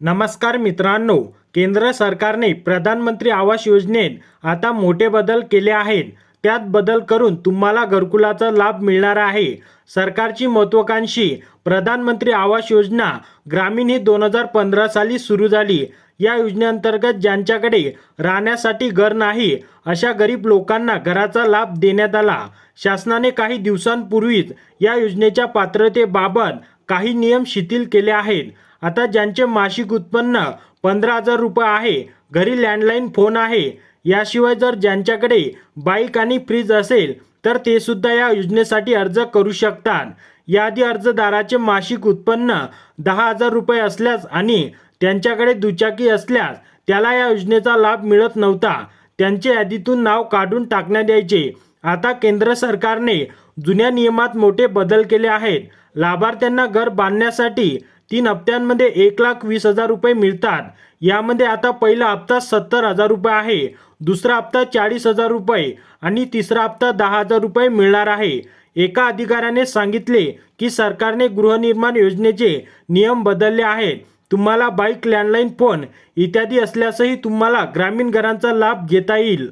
नमस्कार मित्रांनो केंद्र सरकारने प्रधानमंत्री आवास योजनेत आता मोठे बदल केले आहेत. त्यात बदल करून तुम्हाला घरकुलाचा लाभ मिळणार आहे. सरकारची महत्वाकांक्षी प्रधानमंत्री आवास योजना ग्रामीण ही दोन हजार पंधरा साली सुरू झाली. या योजनेअंतर्गत ज्यांच्याकडे राहण्यासाठी घर नाही अशा गरीब लोकांना घराचा लाभ देण्यात आला. शासनाने काही दिवसांपूर्वीच या योजनेच्या पात्रतेबाबत काही नियम शिथिल केले आहेत. आता ज्यांचे मासिक उत्पन्न पंधरा हजार रुपये आहे घरी लँडलाईन फोन आहे याशिवाय जर ज्यांच्याकडे बाईक आणि फ्रीज असेल तर ते सुद्धा या योजनेसाठी अर्ज करू शकतात. याआधी अर्जदाराचे मासिक उत्पन्न दहा हजार रुपये असल्यास आणि त्यांच्याकडे दुचाकी असल्यास त्याला या योजनेचा लाभ मिळत नव्हता. त्यांचे यादीतून नाव काढून टाकण्यात यायचे. आता केंद्र सरकारने जुन्या नियमात मोठे बदल केले आहेत. लाभार्थ्यांना घर बांधण्यासाठी तीन हप्त्यांमध्ये एक लाख वीस हजार रुपये मिळतात. यामध्ये आता पहिला हप्ता सत्तर हजार रुपये आहे दुसरा हप्ता चाळीस हजार रुपये आणि तिसरा हप्ता दहा हजार रुपये मिळणार आहे. एका अधिकाऱ्याने सांगितले की सरकारने गृहनिर्माण योजनेचे नियम बदलले आहेत. तुम्हाला बाईक लँडलाईन फोन इत्यादी असल्यासही तुम्हाला ग्रामीण घरांचा लाभ घेता येईल.